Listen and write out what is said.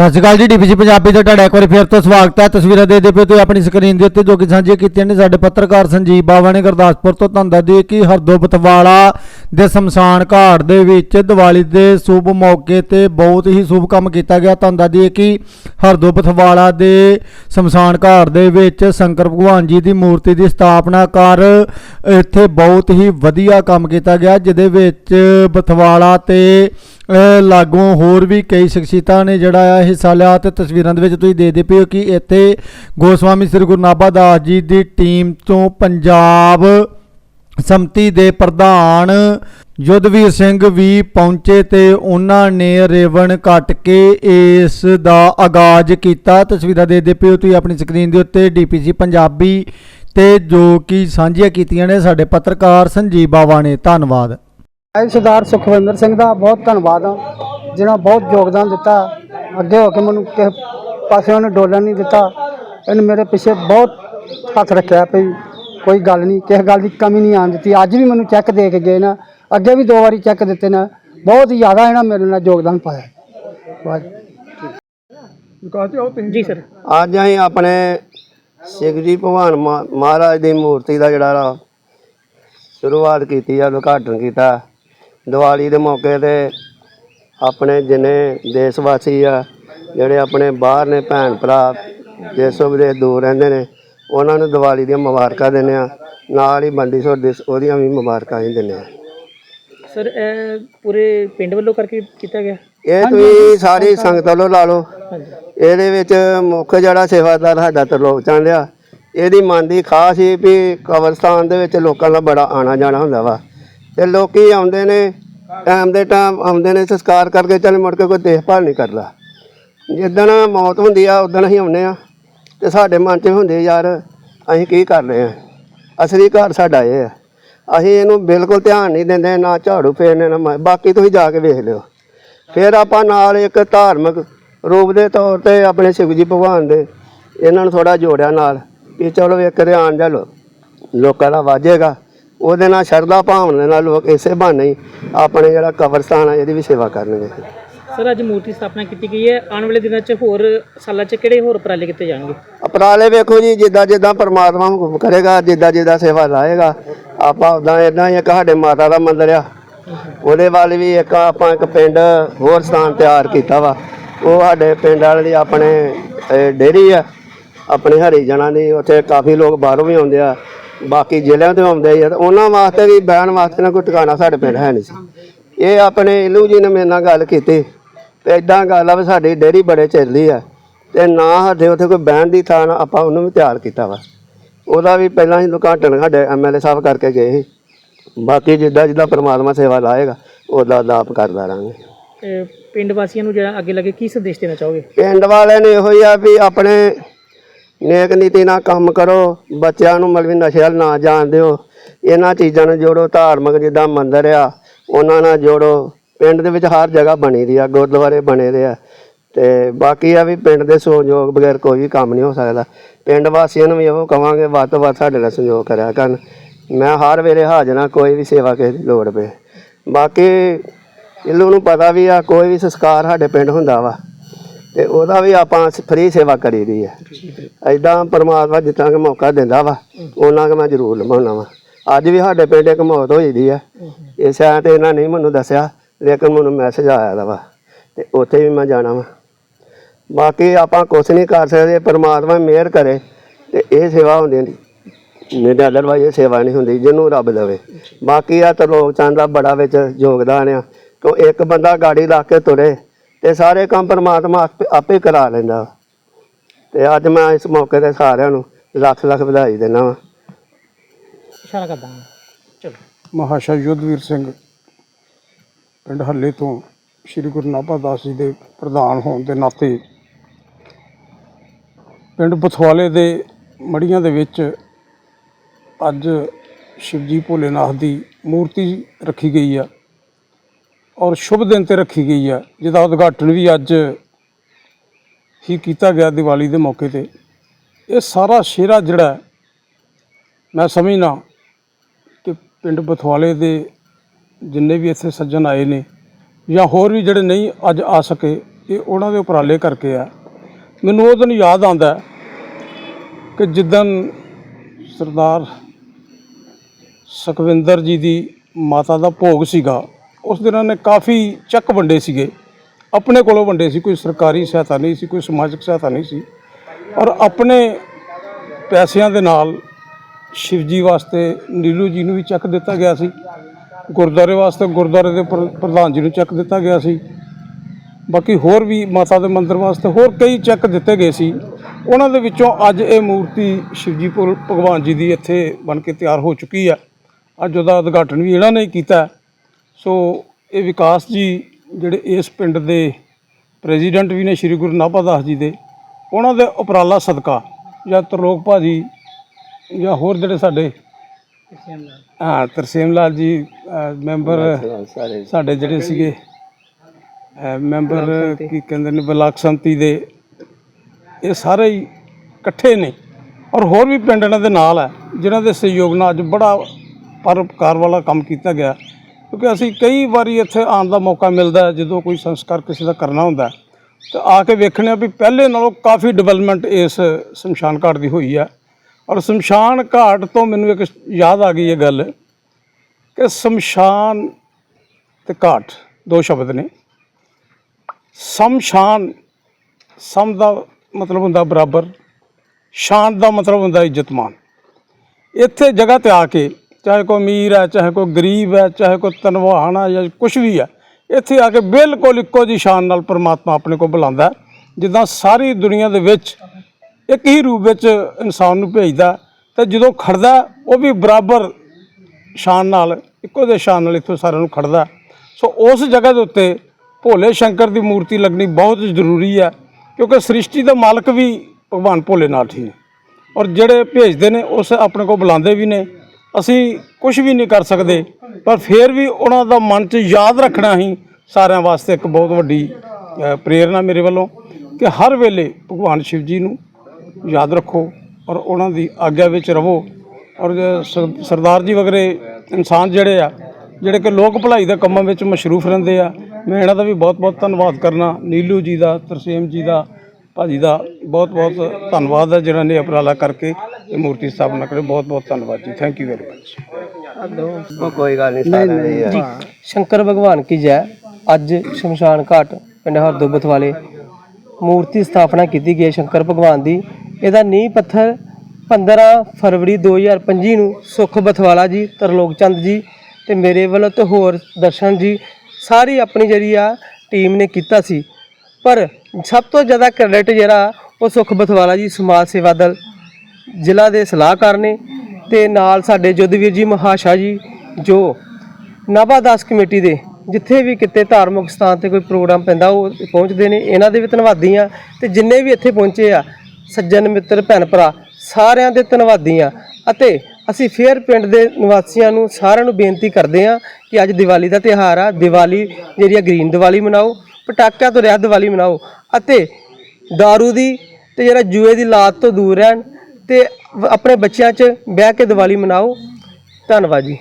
ਸਤਿ ਸ਼੍ਰੀ ਅਕਾਲ ਜੀ, ਡੀਪੀਸੀ ਪੰਜਾਬੀ ਤੋਂ ਤੁਹਾਡਾ ਇੱਕ ਵਾਰੀ ਫਿਰ ਤੋਂ ਸਵਾਗਤ ਹੈ। ਤਸਵੀਰਾਂ ਦੇ ਦੇ ਪਏ ਤੁਸੀਂ ਆਪਣੀ ਸਕਰੀਨ ਦੇ ਉੱਤੇ ਜੋ ਕਿ ਸਾਂਝੇ ਕੀਤੀਆਂ ਨੇ ਸਾਡੇ ਪੱਤਰਕਾਰ ਸੰਜੀਵ ਬਾਵਾ ਨੇ ਗੁਰਦਾਸਪੁਰ ਤੋਂ ਤੁਹਾਨੂੰ ਦੱਸ ਦਈਏ ਕਿ ਹਰਦੋਬਤਵਾਲਾ ਦੇ ਸ਼ਮਸ਼ਾਨ ਘਾਟ ਦੇ ਵਿੱਚ ਦੀਵਾਲੀ ਦੇ ਸ਼ੁਭ ਮੌਕੇ ਤੇ ਬਹੁਤ ਹੀ ਸ਼ੁਭ ਕੰਮ ਕੀਤਾ ਗਿਆ। ਤੁਹਾਨੂੰ ਦੱਸ ਦਈਏ ਕਿ ਹਰਦੋ ਬਤਵਾਲਾ ਦੇ ਸ਼ਮਸ਼ਾਨ ਘਾਟ ਦੇ ਵਿੱਚ ਸ਼ੰਕਰ ਭਗਵਾਨ ਜੀ ਦੀ ਮੂਰਤੀ ਦੀ ਸਥਾਪਨਾ ਕਰ ਇੱਥੇ ਬਹੁਤ ਹੀ ਵਧੀਆ ਕੰਮ ਕੀਤਾ ਗਿਆ, ਜਿਹਦੇ ਵਿੱਚ ਬਤਵਾਲਾ ਤੇ ਲਾਗੋਂ ਹੋਰ ਵੀ ਕਈ ਸ਼ਖਸੀਅਤਾਂ ਨੇ ਜਿਹੜਾ ਆ ਹਿੱਸਾ ਲਿਆ ਤੇ ਤਸਵੀਰਾਂ ਦੇ ਵਿੱਚ ਤੁਸੀਂ ਦੇਖਦੇ ਪਏ ਹੋ ਕਿ ਇੱਥੇ ਗੋਸਵਾਮੀ ਸ੍ਰੀ ਗੁਰੂ ਨਾਭਾ ਦਾਸ ਜੀ ਦੀ ਟੀਮ ਤੋਂ ਪੰਜਾਬ ਸੰਮਤੀ ਦੇ ਪ੍ਰਧਾਨ ਯੁੱਧਵੀਰ ਸਿੰਘ ਵੀ ਪਹੁੰਚੇ ਤੇ ਉਹਨਾਂ ਨੇ ਰੇਵਣ ਕੱਟ ਕੇ ਇਸ ਦਾ ਆਗਾਜ਼ ਕੀਤਾ। ਤਸਵੀਰਾਂ ਦੇਖਦੇ ਪਏ ਹੋ ਤੁਸੀਂ ਆਪਣੀ ਸਕਰੀਨ ਦੇ ਉੱਤੇ ਡੀਪੀਸੀ ਪੰਜਾਬੀ ਤੇ ਜੋ ਕਿ ਸਾਂਝੀਆਂ ਕੀਤੀਆਂ ਨੇ ਸਾਡੇ ਪੱਤਰਕਾਰ ਸੰਜੀਵ ਬਾਵਾ ਨੇ। ਧੰਨਵਾਦ। ਮੈਂ ਸਰਦਾਰ ਸੁਖਵਿੰਦਰ ਸਿੰਘ ਦਾ ਬਹੁਤ ਧੰਨਵਾਦ ਹਾਂ ਜਿਹਨਾਂ ਬਹੁਤ ਯੋਗਦਾਨ ਦਿੱਤਾ। ਅੱਗੇ ਹੋ ਕੇ ਮੈਨੂੰ ਕਿਸੇ ਪਾਸੇ ਉਹਨੇ ਡੋਲਣ ਨਹੀਂ ਦਿੱਤਾ। ਇਹਨੇ ਮੇਰੇ ਪਿੱਛੇ ਬਹੁਤ ਹੱਥ ਰੱਖਿਆ ਭਈ ਕੋਈ ਗੱਲ ਨਹੀਂ ਕਿਸੇ ਗੱਲ ਦੀ ਕਮੀ ਨਹੀਂ ਆਉਣ ਦਿੱਤੀ। ਅੱਜ ਵੀ ਮੈਨੂੰ ਚੈੱਕ ਦੇ ਕੇ ਗਏ ਨਾ ਅੱਗੇ ਵੀ ਦੋ ਵਾਰੀ ਚੈੱਕ ਦਿੱਤੇ ਨੇ ਬਹੁਤ ਜ਼ਿਆਦਾ ਇਹਨਾਂ ਮੇਰੇ ਨਾਲ ਯੋਗਦਾਨ ਪਾਇਆ। ਜੀ ਸਰ। ਅੱਜ ਅਸੀਂ ਆਪਣੇ ਸਿੱਖ ਜੀ ਭਗਵਾਨ ਮਹਾ- ਮਹਾਰਾਜ ਦੀ ਮੂਰਤੀ ਦਾ ਜਿਹੜਾ ਸ਼ੁਰੂਆਤ ਕੀਤੀ ਆ ਉਦਘਾਟਨ ਕੀਤਾ। ਦੀਵਾਲੀ ਦੇ ਮੌਕੇ ਤੇ ਆਪਣੇ ਜਿੰਨੇ ਦੇਸ਼ ਵਾਸੀ ਆ ਜਿਹੜੇ ਆਪਣੇ ਬਾਹਰ ਨੇ ਭੈਣ ਭਰਾ ਦੇਸ਼ੋਂ ਵਿਦੇਸ਼ ਦੂਰ ਰਹਿੰਦੇ ਨੇ ਉਹਨਾਂ ਨੂੰ ਦੀਵਾਲੀ ਦੀਆਂ ਮੁਬਾਰਕਾਂ ਦਿੰਦੇ ਆ ਨਾਲ ਹੀ ਬੰਦੀ ਸੋ ਦਿਸ ਉਹਦੀਆਂ ਵੀ ਮੁਬਾਰਕਾਂ ਹੀ ਦਿੰਦੇ ਆ ਸਰ ਇਹ ਪੂਰੇ ਪਿੰਡ ਵੱਲੋਂ ਕਰਕੇ ਕੀਤਾ ਗਿਆ? ਇਹ ਤੁਸੀਂ ਸਾਰੀ ਸੰਗਤ ਵੱਲੋਂ ਲਾ ਲਓ। ਇਹਦੇ ਵਿੱਚ ਮੁੱਖ ਜਿਹੜਾ ਸੇਵਾਦਾਰ ਸਾਡਾ ਤਰਲੋਕ ਚੰਦ ਆ ਇਹਦੀ ਮਨ ਦੀ ਖਾਸ ਸੀ ਵੀ ਕਬਰਸਤਾਨ ਦੇ ਵਿੱਚ ਲੋਕਾਂ ਦਾ ਬੜਾ ਆਣਾ ਜਾਣਾ ਹੁੰਦਾ ਵਾ। ਤੇ ਲੋਕੀ ਆਉਂਦੇ ਨੇ ਟਾਈਮ ਦੇ ਟਾਈਮ ਆਉਂਦੇ ਨੇ, ਸੰਸਕਾਰ ਕਰਕੇ ਚੱਲ ਮੁੜ ਕੇ ਕੋਈ ਦੇਖਭਾਲ ਨਹੀਂ ਕਰਦਾ। ਜਿੱਦਣ ਮੌਤ ਹੁੰਦੀ ਆ ਉਦੋਂ ਅਸੀਂ ਆਉਂਦੇ ਆ। ਤੇ ਸਾਡੇ ਮਨ 'ਚ ਹੁੰਦੇ ਯਾਰ ਅਸੀਂ ਕੀ ਕਰ ਰਹੇ ਆ? ਅਸਲੀ ਘਰ ਸਾਡਾ ਇਹ ਆ। ਅਸੀਂ ਇਹਨੂੰ ਬਿਲਕੁਲ ਧਿਆਨ ਨਹੀਂ ਦਿੰਦੇ, ਨਾ ਝਾੜੂ ਫੇਰਨੇ, ਨਾ ਮ- ਬਾਕੀ ਤੁਸੀਂ ਜਾ ਕੇ ਵੇਖ ਲਿਓ। ਫਿਰ ਆਪਾਂ ਨਾਲ ਇੱਕ ਧਾਰਮਿਕ ਰੂਪ ਦੇ ਤੌਰ ਤੇ ਆਪਣੇ ਸ਼ਿਵ ਜੀ ਭਗਵਾਨ ਦੇ, ਇਹਨਾਂ ਨੂੰ ਥੋੜਾ ਜੋੜਿਆ ਨਾਲ। ਵੀ ਚਲੋ ਇੱਕ ਧਿਆਨ ਜਾ ਲੋ, ਲੋਕਾਂ ਦਾ ਵਾਜੇਗਾ। ਉਹਦੇ ਨਾਲ ਸ਼ਰਧਾ ਭਾਵਨਾ ਦੇ ਨਾਲ ਲੋਕ ਇਸੇ ਬਹਾਨੇ ਹੀ ਆਪਣੇ ਜਿਹੜਾ ਕਬਰਸਤਾਨ ਆ ਇਹਦੀ ਵੀ ਸੇਵਾ ਕਰਨਗੇ। ਸਰ ਅੱਜ ਮੂਰਤੀ ਸਥਾਪਨਾ ਕੀਤੀ ਗਈ ਹੈ। ਆਉਣ ਵਾਲੇ ਦਿਨਾਂ 'ਚ ਹੋਰ ਸਾਲਾਂ 'ਚ ਕਿਹੜੇ ਹੋਰ ਉਪਰਾਲੇ ਕੀਤੇ ਜਾਣਗੇ? ਉਪਰਾਲੇ ਵੇਖੋ ਜੀ ਜਿੱਦਾਂ ਜਿੱਦਾਂ ਪਰਮਾਤਮਾ ਹੁਕਮ ਕਰੇਗਾ ਜਿੱਦਾਂ ਜਿੱਦਾਂ ਸੇਵਾ ਲਾਏਗਾ ਆਪਾਂ ਉਦਾਂ ਇਦਾਂ ਹੀ ਇੱਕ ਸਾਡੇ ਮਾਤਾ ਦਾ ਮੰਦਿਰ ਆ। ਉਹਦੇ ਵੱਲ ਵੀ ਇੱਕ ਆਪਾਂ ਇੱਕ ਪਿੰਡ ਹੋਰ ਸਥਾਨ ਤਿਆਰ ਕੀਤਾ ਵਾ। ਉਹ ਸਾਡੇ ਪਿੰਡ ਵਾਲੇ ਦੀ ਆਪਣੇ ਅਹ, ਡੇਅਰੀ ਆ। ਆਪਣੇ ਹਰੀ ਜਣਾ ਦੀ ਉੱਥੇ ਕਾਫੀ ਲੋਕ ਬਾਹਰੋਂ ਵੀ ਆਉਂਦੇ ਆ। ਬਾਕੀ ਜ਼ਿਲ੍ਹਿਆਂ ਤੋਂ ਆਉਂਦੇ ਆ ਤੇ ਉਹਨਾਂ ਵਾਸਤੇ ਵੀ ਬਹਿਣ ਵਾਸਤੇ ਨਾ ਕੋਈ ਟਿਕਾਣਾ ਸਾਡੇ ਪਿੰਡ ਹੈ ਨਹੀਂ ਸੀ। ਇਹ ਆਪਣੇ ਇਲੂ ਜੀ ਨੇ ਮੇਰੇ ਨਾਲ ਗੱਲ ਕੀਤੀ ਤੇ ਇਦਾਂ ਗੱਲ ਆ ਵੀ ਸਾਡੀ ਡੇਅਰੀ ਬੜੇ ਚੱਲਦੀ ਆ ਤੇ ਨਾ ਸਾਡੇ ਉੱਥੇ ਕੋਈ ਬਹਿਣ ਦੀ ਥਾਂ ਨਾ ਆਪਾਂ ਉਹਨੂੰ ਵੀ ਤਿਆਰ ਕੀਤਾ ਵਾ। ਉਹਦਾ ਵੀ ਪਹਿਲਾਂ ਹੀ ਉਦਘਾਟਨ ਸਾਡੇ ਐਮਐਲਏ ਸਾਹਿਬ ਕਰਕੇ ਗਏ ਸੀ। ਬਾਕੀ ਜਿੱਦਾਂ ਜਿੱਦਾਂ ਪ੍ਰਮਾਤਮਾ ਸੇਵਾ ਲਾਏਗਾ ਉਹਦਾ ਦਾ ਆਪ ਕਰਦਾ ਰਾਂਗੇ ਪਿੰਡ ਵਾਸੀਆਂ ਨੂੰ ਜਿਹੜਾ ਅੱਗੇ ਲੱਗੇ ਕੀ ਸੰਦੇਸ਼ ਦੇਣਾ ਚਾਹੋਗੇ? ਪਿੰਡ ਵਾਲਿਆਂ ਨੇ ਇਹੋ ਹੀ ਆ ਵੀ ਆਪਣੇ ਨੇਕ ਨੀਤੀ ਨਾਲ ਕੰਮ ਕਰੋ, ਬੱਚਿਆਂ ਨੂੰ ਮਤਲਬ ਵੀ ਨਸ਼ੇ ਵੱਲ ਨਾ ਜਾਣ ਦਿਓ। ਇਹਨਾਂ ਚੀਜ਼ਾਂ ਨੂੰ ਜੋੜੋ ਧਾਰਮਿਕ, ਜਿੱਦਾਂ ਮੰਦਿਰ ਆ, ਉਹਨਾਂ ਨਾਲ ਜੋੜੋ। ਪਿੰਡ ਦੇ ਵਿੱਚ ਹਰ ਜਗ੍ਹਾ ਬਣੀ ਦੀ ਆ, ਗੁਰਦੁਆਰੇ ਬਣੇ ਦੇ ਆ। ਤੇ ਬਾਕੀ ਆ ਵੀ ਪਿੰਡ ਦੇ ਸਹਿਯੋਗ ਬਗੈਰ ਕੋਈ ਵੀ ਕੰਮ ਨਹੀਂ ਹੋ ਸਕਦਾ। ਪਿੰਡ ਵਾਸੀਆਂ ਨੂੰ ਵੀ ਇਹੋ ਕਵਾਂਗੇ, ਵੱਧ ਤੋਂ ਵੱਧ ਸਾਡੇ ਨਾਲ ਸਹਿਯੋਗ ਕਰਿਆ ਕਰਨ। ਮੈਂ ਹਰ ਵੇਲੇ ਹਾਜ਼ਰ ਹਾਂ, ਕੋਈ ਵੀ ਸੇਵਾ ਕਿਸੇ ਦੀ ਲੋੜ ਪਏ। ਬਾਕੀ ਇਹਨੂੰ ਨੂੰ ਪਤਾ ਵੀ ਆ, ਕੋਈ ਵੀ ਸੰਸਕਾਰ ਸਾਡੇ ਪਿੰਡ ਹੁੰਦਾ ਵਾ। ਤੇ ਉਹਦਾ ਵੀ ਆਪਾਂ ਫ੍ਰੀ ਸੇਵਾ ਕਰੀਦੀ ਹੈ। ਐਦਾਂ ਪਰਮਾਤਮਾ ਜਿੱਦਾਂ ਕਿ ਮੌਕਾ ਦਿੰਦਾ ਵਾ ਉਹਨਾਂ ਕਿ ਮੈਂ ਜ਼ਰੂਰ ਲਵਾਉਣਾ ਵਾ। ਅੱਜ ਵੀ ਸਾਡੇ ਪਿੰਡ ਇੱਕ ਮੌਤ ਹੋਈ ਦੀ ਆ ਇਸ ਐ ਤੇ ਇਹਨਾਂ ਨਹੀਂ ਮੈਨੂੰ ਦੱਸਿਆ ਲੇਕਿਨ ਮੈਨੂੰ ਮੈਸੇਜ ਆਇਆ ਦਾ ਵਾ ਤੇ ਉੱਥੇ ਵੀ ਮੈਂ ਜਾਣਾ ਵਾ। ਬਾਕੀ ਆਪਾਂ ਕੁਛ ਨਹੀਂ ਕਰ ਸਕਦੇ ਪਰਮਾਤਮਾ ਮਿਹਰ ਕਰੇ ਤੇ ਇਹ ਸੇਵਾ ਹੁੰਦੀ ਨਹੀਂ ਨਹੀਂ ਅਦਰਵਾਈਜ਼ ਇਹ ਸੇਵਾ ਨਹੀਂ ਹੁੰਦੀ ਜਿਹਨੂੰ ਰੱਬ ਦੇਵੇ। ਬਾਕੀ ਆ ਤਰਲੋਕ ਚੰਦ ਦਾ ਬੜਾ ਵਿੱਚ ਯੋਗਦਾਨ ਆ ਕਿਉਂ ਇੱਕ ਬੰਦਾ ਗਾੜੀ ਲਾ ਕੇ ਤੁਰੇ ਤੇ ਸਾਰੇ ਕੰਮ ਪਰਮਾਤਮਾ ਆਪੇ- ਆਪੇ ਕਰਾ ਲੈਂਦਾ ਤੇ ਅੱਜ ਮੈਂ ਇਸ ਮੌਕੇ ਤੇ ਸਾਰਿਆਂ ਨੂੰ ਲੱਖ ਲੱਖ ਵਧਾਈ ਦਿੰਦਾ ਵਾਂ। ਇਸ਼ਾਰਾ ਕਰ ਦਾਂਗਾ ਚਲੋ। ਮਹਾਸ਼ਾ ਯੁੱਧਵੀਰ ਸਿੰਘ ਪਿੰਡ ਹੱਲੇ ਤੋਂ ਸ੍ਰੀ ਗੁਰੂ ਨਾਭਾ ਦਾਸ ਜੀ ਦੇ ਪ੍ਰਧਾਨ ਹੋਣ ਦੇ ਨਾਤੇ ਪਿੰਡ ਬਥਵਾਲੇ ਦੇ ਮੜੀਆਂ ਦੇ ਵਿੱਚ ਅੱਜ ਸ਼ਿਵਜੀ ਭੋਲੇਨਾਥ ਦੀ ਮੂਰਤੀ ਰੱਖੀ ਗਈ ਆ। ਔਰ ਸ਼ੁਭ ਦਿਨ ਤੇ ਰੱਖੀ ਗਈ ਆ ਜਿਹਦਾ ਉਦਘਾਟਨ ਵੀ ਅੱਜ ਹੀ ਕੀਤਾ ਗਿਆ ਦੀਵਾਲੀ ਦੇ ਮੌਕੇ ਤੇ। ਇਹ ਸਾਰਾ ਸ਼ੇਰਾ ਜਿਹੜਾ ਮੈਂ ਸਮਝਣਾ ਕਿ ਪਿੰਡ ਬਥਵਾਲੇ ਦੇ ਜਿੰਨੇ ਵੀ ਇੱਥੇ ਸੱਜਣ ਆਏ ਨੇ ਜਾਂ ਹੋਰ ਵੀ ਜਿਹੜੇ ਨਹੀਂ ਅੱਜ ਆ ਸਕੇ, ਇਹ ਉਹਨਾਂ ਦੇ ਉਪਰਾਲੇ ਕਰਕੇ ਆ। ਮੈਨੂੰ ਉਹ ਦਿਨ ਯਾਦ ਆਉਂਦਾ ਕਿ ਜਿੱਦਣ ਸਰਦਾਰ ਸੁਖਵਿੰਦਰ ਜੀ ਦੀ ਮਾਤਾ ਦਾ ਭੋਗ ਸੀਗਾ ਉਸ ਦਿਨ ਉਹਨੇ ਕਾਫੀ ਚੱਕ ਵੰਡੇ ਸੀਗੇ। ਆਪਣੇ ਕੋਲੋਂ ਵੰਡੇ ਸੀ, ਕੋਈ ਸਰਕਾਰੀ ਸਹਾਇਤਾ ਨਹੀਂ ਸੀ, ਕੋਈ ਸਮਾਜਿਕ ਸਹਾਇਤਾ ਨਹੀਂ ਸੀ। ਔਰ ਆਪਣੇ ਪੈਸਿਆਂ ਦੇ ਨਾਲ ਸ਼ਿਵਜੀ ਵਾਸਤੇ, ਨੀਲੂ ਜੀ ਨੂੰ ਵੀ ਚੱਕ ਦਿੱਤਾ ਗਿਆ ਸੀ। ਗੁਰਦੁਆਰੇ ਵਾਸਤੇ ਗੁਰਦੁਆਰੇ ਦੇ ਪ੍ਰ- ਪ੍ਰਧਾਨ ਜੀ ਨੂੰ ਚੱਕ ਦਿੱਤਾ ਗਿਆ ਸੀ। ਬਾਕੀ ਹੋਰ ਵੀ ਮਾਤਾ ਦੇ ਮੰਦਿਰ ਵਾਸਤੇ ਹੋਰ ਕਈ ਚੈੱਕ ਦਿੱਤੇ ਗਏ ਸੀ। ਉਹਨਾਂ ਦੇ ਵਿੱਚੋਂ ਅੱਜ ਇਹ ਮੂਰਤੀ ਸ਼ਿਵਜੀ ਭਗਵਾਨ ਜੀ ਦੀ ਇੱਥੇ ਬਣ ਕੇ ਤਿਆਰ ਹੋ ਚੁੱਕੀ ਆ। ਅੱਜ ਉਹਦਾ ਉਦਘਾਟਨ ਵੀ ਇਹਨਾਂ ਨੇ ਕੀਤਾ। ਸੋ ਇਹ ਵਿਕਾਸ ਜੀ ਜਿਹੜੇ ਇਸ ਪਿੰਡ ਦੇ ਪ੍ਰੈਜ਼ੀਡੈਂਟ ਵੀ ਨੇ ਸ੍ਰੀ ਗੁਰੂ ਨਾਭਾ ਦਾਸ ਜੀ ਦੇ, ਉਹਨਾਂ ਦੇ ਉਪਰਾਲਾ ਸਦਕਾ ਜਾਂ ਤਰਲੋਕ ਭਾਜੀ ਜਾਂ ਹੋਰ ਜਿਹੜੇ ਸਾਡੇ, ਹਾਂ, ਤਰਸੇਮ ਲਾਲ ਜੀ ਮੈਂਬਰ ਸਾਡੇ ਜਿਹੜੇ ਸੀਗੇ ਮੈਂਬਰ ਕੀ ਕਹਿੰਦੇ ਨੇ ਬਲਾਕ ਸੰਮਤੀ ਦੇ, ਇਹ ਸਾਰੇ ਹੀ ਇਕੱਠੇ ਨੇ ਔਰ ਹੋਰ ਵੀ ਪਿੰਡ ਇਹਨਾਂ ਦੇ ਨਾਲ ਹੈ, ਜਿਨ੍ਹਾਂ ਦੇ ਸਹਿਯੋਗ ਨਾਲ ਅੱਜ ਬੜਾ ਪਰਉਪਕਾਰ ਵਾਲਾ ਕੰਮ ਕੀਤਾ ਗਿਆ। ਕਿਉਂਕਿ ਅਸੀਂ ਕਈ ਵਾਰੀ ਇੱਥੇ ਆਉਣ ਦਾ ਮੌਕਾ ਮਿਲਦਾ ਜਦੋਂ ਕੋਈ ਸੰਸਕਾਰ ਕਿਸੇ ਦਾ ਕਰਨਾ ਹੁੰਦਾ ਤਾਂ ਆ ਕੇ ਵੇਖਣੇ ਆ ਵੀ ਪਹਿਲੇ ਨਾਲੋਂ ਕਾਫੀ ਡਿਵੈਲਪਮੈਂਟ ਇਸ ਸ਼ਮਸ਼ਾਨ ਘਾਟ ਦੀ ਹੋਈ ਹੈ। ਔਰ ਸ਼ਮਸ਼ਾਨ ਘਾਟ ਤੋਂ ਮੈਨੂੰ ਇੱਕ ਯਾਦ ਆ ਗਈ ਇਹ ਗੱਲ ਕਿ ਸ਼ਮਸ਼ਾਨ ਤੇ ਘਾਟ ਦੋ ਸ਼ਬਦ ਨੇ। ਸਮਸ਼ਾਨ, ਸਮ ਦਾ ਮਤਲਬ ਹੁੰਦਾ ਬਰਾਬਰ, ਸ਼ਾਨ ਦਾ ਮਤਲਬ ਹੁੰਦਾ ਇੱਜ਼ਤਮਾਨ ਇੱਥੇ ਜਗ੍ਹਾ ਤੇ ਆ ਕੇ ਚਾਹੇ ਕੋਈ ਅਮੀਰ ਹੈ, ਚਾਹੇ ਕੋਈ ਗਰੀਬ ਹੈ, ਚਾਹੇ ਕੋਈ ਧਨਵਾਨ ਹੈ ਜਾਂ ਕੁਝ ਵੀ ਹੈ, ਇੱਥੇ ਆ ਕੇ ਬਿਲਕੁਲ ਇੱਕੋ ਜੀ ਸ਼ਾਨ ਨਾਲ ਪਰਮਾਤਮਾ ਆਪਣੇ ਕੋਲ ਬੁਲਾਉਂਦਾ ਜਿੱਦਾਂ ਸਾਰੀ ਦੁਨੀਆ ਦੇ ਵਿੱਚ ਇੱਕ ਹੀ ਰੂਪ ਵਿੱਚ ਇਨਸਾਨ ਨੂੰ ਭੇਜਦਾ ਤੇ ਜਦੋਂ ਖੜਦਾ ਉਹ ਵੀ ਬਰਾਬਰ ਸ਼ਾਨ ਨਾਲ, ਇੱਕੋ ਦੇ ਸ਼ਾਨ ਨਾਲ ਇੱਥੋਂ ਸਾਰਿਆਂ ਨੂੰ ਖੜਦਾ ਸੋ ਉਸ ਜਗ੍ਹਾ ਦੇ ਉੱਤੇ ਭੋਲੇ ਸ਼ੰਕਰ ਦੀ ਮੂਰਤੀ ਲੱਗਣੀ ਬਹੁਤ ਜ਼ਰੂਰੀ ਹੈ, ਕਿਉਂਕਿ ਸ੍ਰਿਸ਼ਟੀ ਦਾ ਮਾਲਕ ਵੀ ਭਗਵਾਨ ਭੋਲੇ ਨਾਥ ਹੀ। ਨੇ ਔਰ ਜਿਹੜੇ ਭੇਜਦੇ ਨੇ, ਉਸ ਆਪਣੇ ਕੋਲ ਬੁਲਾਉਂਦੇ ਵੀ ਨੇ ਅਸੀਂ ਕੁਝ ਵੀ ਨਹੀਂ ਕਰ ਸਕਦੇ ਪਰ ਫਿਰ ਵੀ ਉਹਨਾਂ ਦਾ ਮਨ 'ਚ ਯਾਦ ਰੱਖਣਾ ਹੀ ਸਾਰਿਆਂ ਵਾਸਤੇ ਇੱਕ ਬਹੁਤ ਵੱਡੀ ਅ, ਪ੍ਰੇਰਨਾ ਮੇਰੇ ਵੱਲੋਂ ਕਿ ਹਰ ਵੇਲੇ ਭਗਵਾਨ ਸ਼ਿਵ ਜੀ ਨੂੰ ਯਾਦ ਰੱਖੋ ਔਰ ਉਹਨਾਂ ਦੀ ਆਗਿਆ ਵਿੱਚ ਰਹੋ ਔਰ ਜੇ ਸਰਦਾਰ ਜੀ ਵਗਰੇ ਇਨਸਾਨ ਜਿਹੜੇ ਆ ਜਿਹੜੇ ਕਿ ਲੋਕ ਭਲਾਈ ਦੇ ਕੰਮਾਂ ਵਿੱਚ ਮਸ਼ਰੂਫ ਰਹਿੰਦੇ ਆ ਮੈਂ ਇਹਨਾਂ ਦਾ ਵੀ ਬਹੁਤ-ਬਹੁਤ ਧੰਨਵਾਦ ਕਰਨਾ ਨੀਲੂ ਜੀ ਦਾ ਤਰਸੇਮ ਜੀ ਦਾ ਭਾਜੀ ਦਾ ਬਹੁਤ-ਬਹੁਤ ਧੰਨਵਾਦ ਹੈ ਜਿਹਨਾਂ ਨੇ ਉਪਰਾਲਾ ਕਰਕੇ ਇਹ ਮੂਰਤੀ ਸਥਾਪਨਾ ਕਰੇ ਬਹੁਤ-ਬਹੁਤ ਧੰਨਵਾਦ ਜੀ। ਥੈਂਕ ਯੂ ਵੈਰੀ ਮਚ ਕੋਈ ਗੱਲ ਨਹੀਂ ਸ਼ੰਕਰ ਭਗਵਾਨ ਕੀ ਜੈ। ਅੱਜ ਸ਼ਮਸ਼ਾਨ ਘਾਟ ਪਿੰਡ ਹਰਦੋਬਤ ਵਾਲੇ ਮੂਰਤੀ ਸਥਾਪਨਾ ਕੀਤੀ ਗਈ ਹੈ ਸ਼ੰਕਰ ਭਗਵਾਨ ਦੀ। ਇਹਦਾ ਨੀਂਹ ਪੱਥਰ 15 ਫਰਵਰੀ 2025 ਨੂੰ ਸੁਖ ਬਥਵਾਲਾ ਜੀ ਤਰਲੋਕ ਚੰਦ ਜੀ ਤੇ ਮੇਰੇ ਵੱਲੋਂ ਤੇ ਹੋਰ ਦਰਸ਼ਨ ਜੀ ਸਾਰੀ ਆਪਣੀ ਜਿਹੜੀ ਆ ਟੀਮ ਨੇ ਕੀਤਾ ਸੀ। ਪਰ ਸਭ ਤੋਂ ਜ਼ਿਆਦਾ ਕ੍ਰੈਡਿਟ ਜਿਹੜਾ ਉਹ ਸੁਖ ਬਥਵਾਲਾ ਜੀ ਸਮਾਜ ਸੇਵਾ ਦਲ ਜ਼ਿਲ੍ਹਾ ਦੇ ਸਲਾਹਕਾਰ ਨੇ ਤੇ ਨਾਲ ਸਾਡੇ ਜੋਧਵੀਰ ਜੀ ਮਹਾਸ਼ਾ ਜੀ, ਜੋ ਨਾਭਾ ਦਾਸ ਕਮੇਟੀ ਦੇ ਜਿੱਥੇ ਵੀ ਕਿਤੇ ਧਾਰਮਿਕ ਸਥਾਨ ਤੇ ਕੋਈ ਪ੍ਰੋਗਰਾਮ ਪੈਂਦਾ, ਉਹ ਪਹੁੰਚਦੇ ਨੇ। ਇਹਨਾਂ ਦੇ ਵੀ ਧੰਨਵਾਦੀ ਆ ਤੇ ਜਿੰਨੇ ਵੀ ਇੱਥੇ ਪਹੁੰਚੇ ਆ, ਸੱਜਣ, ਮਿੱਤਰ, ਭੈਣ, ਭਰਾ, ਸਾਰਿਆਂ ਦੇ ਧੰਨਵਾਦੀ ਆ ਅਤੇ ਅਸੀਂ ਫੇਰ ਪਿੰਡ ਦੇ ਨਿਵਾਸੀਆਂ ਨੂੰ ਸਾਰਿਆਂ ਨੂੰ ਬੇਨਤੀ ਕਰਦੇ ਆ ਕਿ ਅੱਜ ਦੀਵਾਲੀ ਦਾ ਤਿਉਹਾਰ ਆ। ਦੀਵਾਲੀ ਜਿਹੜੀ ਆ, ਗ੍ਰੀਨ ਦੀਵਾਲੀ ਮਨਾਓ, ਪਟਾਕਿਆਂ ਤੋਂ ਰਹਿਤ ਦੀਵਾਲੀ ਮਨਾਓ। ਅਤੇ दारू ਦੀ ਤੇ ਜਿਹੜਾ ਜੂਏ ਦੀ ਲਾਤ ਤੋਂ ਦੂਰ ਰਹਿਣ ਤੇ ਆਪਣੇ ਬੱਚਿਆਂ 'ਚ ਬਹਿ ਕੇ ਦੀਵਾਲੀ ਮਨਾਓ। ਧੰਨਵਾਦ ਜੀ।